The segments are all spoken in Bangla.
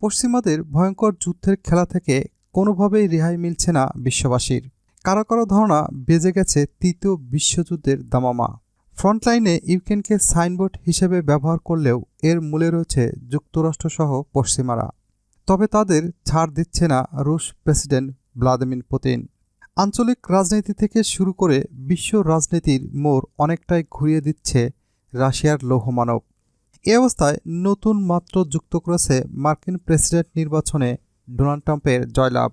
পশ্চিমাদের ভয়ঙ্কর যুদ্ধের খেলা থেকে কোনোভাবেই রেহাই মিলছে না বিশ্ববাসীর। কারও কারও ধারণা বেজে গেছে তৃতীয় বিশ্বযুদ্ধের দামামা। ফ্রন্টলাইনে ইউক্রেনকে সাইনবোর্ড হিসেবে ব্যবহার করলেও এর মূলে রয়েছে যুক্তরাষ্ট্রসহ পশ্চিমারা। তবে তাদের ছাড় দিচ্ছে না রুশ প্রেসিডেন্ট ভ্লাদিমির পুতিন। আঞ্চলিক রাজনীতি থেকে শুরু করে বিশ্ব রাজনীতির মোড় অনেকটাই ঘুরিয়ে দিচ্ছে রাশিয়ার লৌহমানব। এ অবস্থায় নতুন মাত্র যুক্ত করেছে মার্কিন প্রেসিডেন্ট নির্বাচনে ডোনাল্ড ট্রাম্পের জয়লাভ।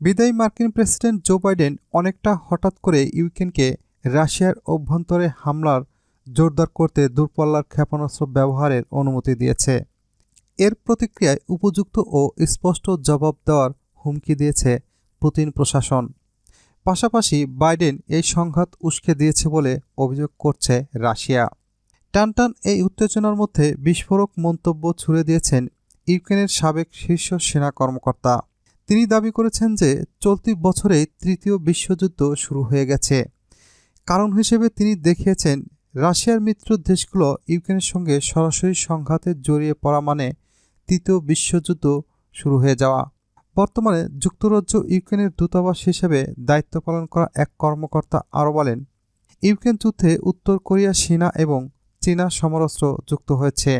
বিদায়ী মার্কিন প্রেসিডেন্ট জো বাইডেন অনেকটা হঠাৎ করে ইউক্রেনকে রাশিয়ার অভ্যন্তরে হামলার জোরদার করতে দূরপাল্লার ক্ষেপণাস্ত্র ব্যবহারের অনুমতি দিয়েছে। এর প্রতিক্রিয়ায় উপযুক্ত ও স্পষ্ট জবাব দেওয়ার হুমকি দিয়েছে পুতিন প্রশাসন। পাশাপাশি বাইডেন এই সংঘাত উস্কে দিয়েছে বলে অভিযোগ করছে রাশিয়া। টানটান এই উত্তেজনার মধ্যে বিস্ফোরক মন্তব্য ছুড়ে দিয়েছেন ইউক্রেনের সাবেক শীর্ষ সেনা কর্মকর্তা। তিনি দাবি করেছেন যে চলতি বছরেই তৃতীয় বিশ্বযুদ্ধ শুরু হয়ে গেছে। কারণ হিসেবে তিনি দেখিয়েছেন, রাশিয়ার মিত্র দেশগুলো ইউক্রেনের সঙ্গে সরাসরি সংঘাতে জড়িয়ে পড়া মানে তৃতীয় বিশ্বযুদ্ধ শুরু হয়ে যাওয়া। বর্তমানে যুক্তরাজ্য ইউক্রেনের দূতাবাস হিসেবে দায়িত্ব পালন করা এক কর্মকর্তা আরও বলেন, ইউক্রেন যুদ্ধে উত্তর কোরিয়া সেনা এবং চীনা সমরস্ত্র যুক্ত হয়েছে।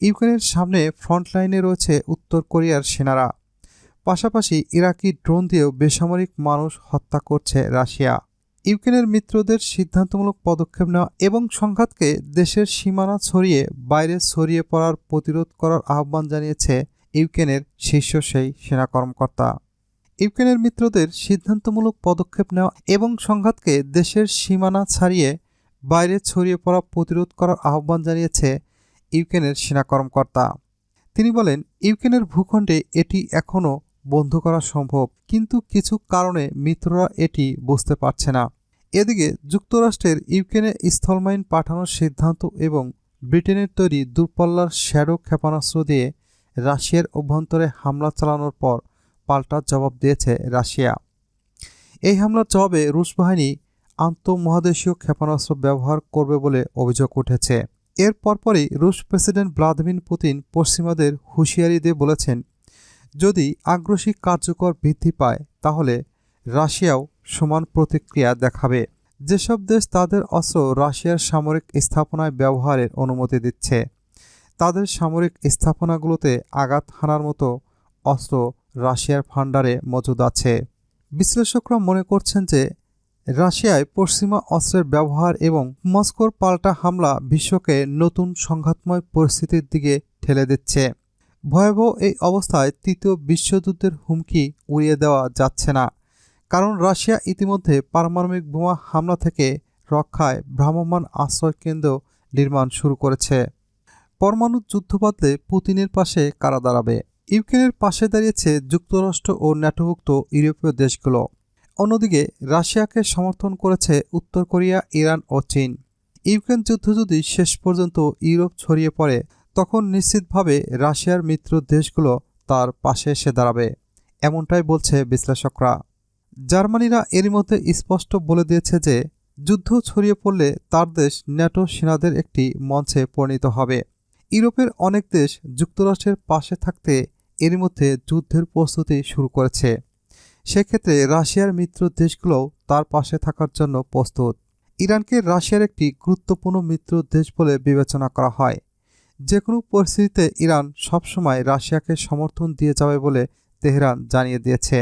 ইউক্রেনের সামনে ফ্রন্টলাইনে রয়েছে উত্তর কোরিয়ার সেনারা। পাশাপাশি ইরাকি ড্রোন দিয়েও বেসামরিক মানুষ হত্যা করছে রাশিয়া। ইউক্রেনের মিত্রদের সিদ্ধান্তমূলক পদক্ষেপ নেওয়া এবং সংঘাতকে দেশের সীমানা ছড়িয়ে বাইরে ছড়িয়ে পড়ার প্রতিরোধ করার আহ্বান জানিয়েছে ইউক্রেনের শীর্ষ সেই সেনা কর্মকর্তা। ইউক্রেনের মিত্রদের সিদ্ধান্তমূলক পদক্ষেপ নেওয়া এবং সংঘাতকে দেশের সীমানা ছাড়িয়ে বাইরে ছড়িয়ে পড়া প্রতিরোধ করার আহ্বান জানিয়েছে ইউক্রেনের সেনা কর্মকর্তা। তিনি বলেন, ইউক্রেনের ভূখণ্ডে এটি এখনও বন্ধ করা সম্ভব, কিন্তু কিছু কারণে মিত্ররা এটি বুঝতে পারছে না। এদিকে, যুক্তরাষ্ট্রের ইউক্রেনে স্থলমাইন পাঠানোর সিদ্ধান্ত এবং ব্রিটেনের তৈরি দূরপাল্লার শ্যাডো ক্ষেপণাস্ত্র দিয়ে রাশিয়ার অভ্যন্তরে হামলা চালানোর পর পাল্টা জবাব দিয়েছে রাশিয়া। এই হামলার জবাবে রুশ বাহিনী আন্তঃমহাদেশীয় ক্ষেপণাস্ত্র ব্যবহার করবে বলে অভিযোগ উঠেছে। এর পরপরই রুশ প্রেসিডেন্ট ভ্লাদিমির পুতিন পশ্চিমাদের হুঁশিয়ারি দিয়ে বলেছেন, যদি আগ্রাসী কার্যকর বৃদ্ধি পায়, তাহলে রাশিয়াও সমান প্রতিক্রিয়া দেখাবে। যেসব দেশ তাদের অস্ত্র রাশিয়ার সামরিক স্থাপনায় ব্যবহারের অনুমতি দিচ্ছে, তাদের সামরিক স্থাপনাগুলোতে আঘাত হানার মতো অস্ত্র রাশিয়ার ভাণ্ডারে মজুদ আছে। বিশ্লেষকরা মনে করছেন যে রাশিয়ায় পশ্চিমা অস্ত্রের ব্যবহার এবং মস্কোর পাল্টা হামলা বিশ্বকে নতুন সংঘাতময় পরিস্থিতির দিকে ঠেলে দিচ্ছে। ভয়াবহ এই অবস্থায় তৃতীয় বিশ্বযুদ্ধের হুমকি উড়িয়ে দেওয়া যাচ্ছে না, কারণ রাশিয়া ইতিমধ্যে পারমাণবিক বোমা হামলা থেকে রক্ষায় ভ্রাম্যমাণ আশ্রয় কেন্দ্র নির্মাণ শুরু করেছে। পরমাণু যুদ্ধ বাদলে পুতিনের পাশে কারা দাঁড়াবে? ইউক্রেনের পাশে দাঁড়িয়েছে যুক্তরাষ্ট্র ও ন্যাটোভুক্ত ইউরোপীয় দেশগুলো। অন্যদিকে রাশিয়াকে সমর্থন করেছে উত্তর কোরিয়া, ইরান ও চীন। ইউক্রেন যুদ্ধ যদি শেষ পর্যন্ত ইউরোপ ছড়িয়ে পড়ে, তখন নিশ্চিতভাবে রাশিয়ার মিত্র দেশগুলো তার পাশে এসে দাঁড়াবে, এমনটাই বলছে বিশ্লেষকরা। জার্মানিরা এরই মধ্যে স্পষ্ট বলে দিয়েছে যে, যুদ্ধ ছড়িয়ে পড়লে তার দেশ ন্যাটো সেনাদের একটি মঞ্চে পরিণত হবে। ইউরোপের অনেক দেশ যুক্তরাষ্ট্রের পাশে থাকতে এরই মধ্যে যুদ্ধের প্রস্তুতি শুরু করেছে। সেক্ষেত্রে রাশিয়ার মিত্র দেশগুলোও তার পাশে থাকার জন্য প্রস্তুত। ইরানকে রাশিয়ার একটি গুরুত্বপূর্ণ মিত্র দেশ বলে বিবেচনা করা হয়। যে কোনো পরিস্থিতিতে ইরান সবসময় রাশিয়াকে সমর্থন দিয়ে যাবে বলে তেহরান জানিয়ে দিয়েছে।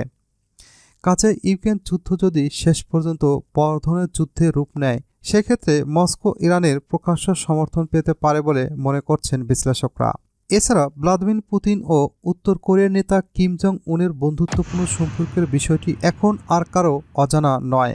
কাছে ইউক্রেন যুদ্ধ যদি শেষ পর্যন্ত বড় ধরনের যুদ্ধে রূপ নেয়, সেক্ষেত্রে মস্কো ইরানের প্রকাশ্য সমর্থন পেতে পারে বলে মনে করছেন বিশ্লেষকরা। এছাড়া ভ্লাদিমির পুতিন ও উত্তর কোরিয়ার নেতা কিম জং উনের বন্ধুত্বপূর্ণ সম্পর্কের বিষয়টি এখন আর কারও অজানা নয়।